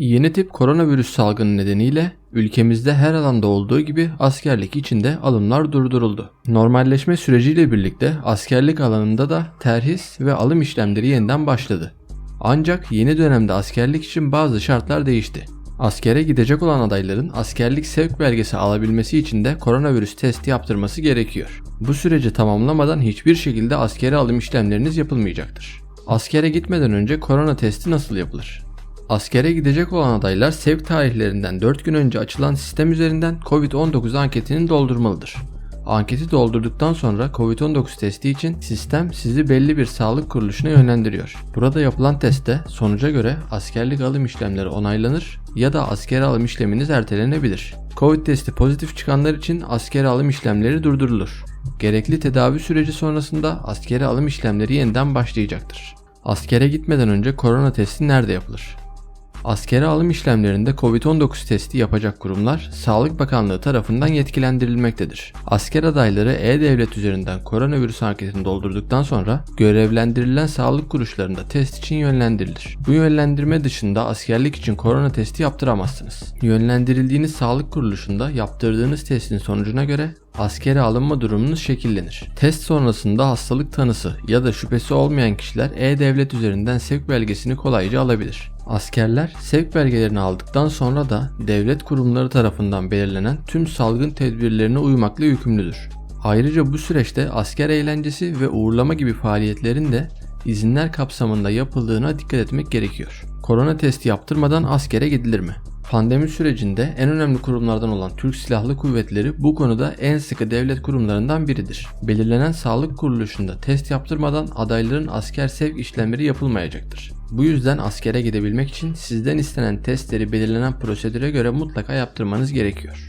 Yeni tip koronavirüs salgını nedeniyle ülkemizde her alanda olduğu gibi askerlik için de alımlar durduruldu. Normalleşme süreciyle birlikte askerlik alanında da terhis ve alım işlemleri yeniden başladı. Ancak yeni dönemde askerlik için bazı şartlar değişti. Askere gidecek olan adayların askerlik sevk belgesi alabilmesi için de koronavirüs testi yaptırması gerekiyor. Bu süreci tamamlamadan hiçbir şekilde askere alım işlemleriniz yapılmayacaktır. Askere gitmeden önce korona testi nasıl yapılır? Askere gidecek olan adaylar sevk tarihlerinden 4 gün önce açılan sistem üzerinden COVID-19 anketini doldurmalıdır. Anketi doldurduktan sonra COVID-19 testi için sistem sizi belli bir sağlık kuruluşuna yönlendiriyor. Burada yapılan testte sonuca göre askerlik alım işlemleri onaylanır ya da askere alım işleminiz ertelenebilir. Covid testi pozitif çıkanlar için askere alım işlemleri durdurulur. Gerekli tedavi süreci sonrasında askere alım işlemleri yeniden başlayacaktır. Askere gitmeden önce korona testi nerede yapılır? Askere alım işlemlerinde COVID-19 testi yapacak kurumlar Sağlık Bakanlığı tarafından yetkilendirilmektedir. Asker adayları E-Devlet üzerinden koronavirüs anketini doldurduktan sonra görevlendirilen sağlık kuruluşlarında test için yönlendirilir. Bu yönlendirme dışında askerlik için korona testi yaptıramazsınız. Yönlendirildiğiniz sağlık kuruluşunda yaptırdığınız testin sonucuna göre askere alınma durumunuz şekillenir. Test sonrasında hastalık tanısı ya da şüphesi olmayan kişiler E-Devlet üzerinden sevk belgesini kolayca alabilir. Askerler sevk belgelerini aldıktan sonra da devlet kurumları tarafından belirlenen tüm salgın tedbirlerine uymakla yükümlüdür. Ayrıca bu süreçte asker eğlencesi ve uğurlama gibi faaliyetlerin de izinler kapsamında yapıldığına dikkat etmek gerekiyor. Korona testi yaptırmadan askere gidilir mi? Pandemi sürecinde en önemli kurumlardan olan Türk Silahlı Kuvvetleri bu konuda en sıkı devlet kurumlarından biridir. Belirlenen sağlık kuruluşunda test yaptırmadan adayların asker sevk işlemleri yapılmayacaktır. Bu yüzden askere gidebilmek için sizden istenen testleri belirlenen prosedüre göre mutlaka yaptırmanız gerekiyor.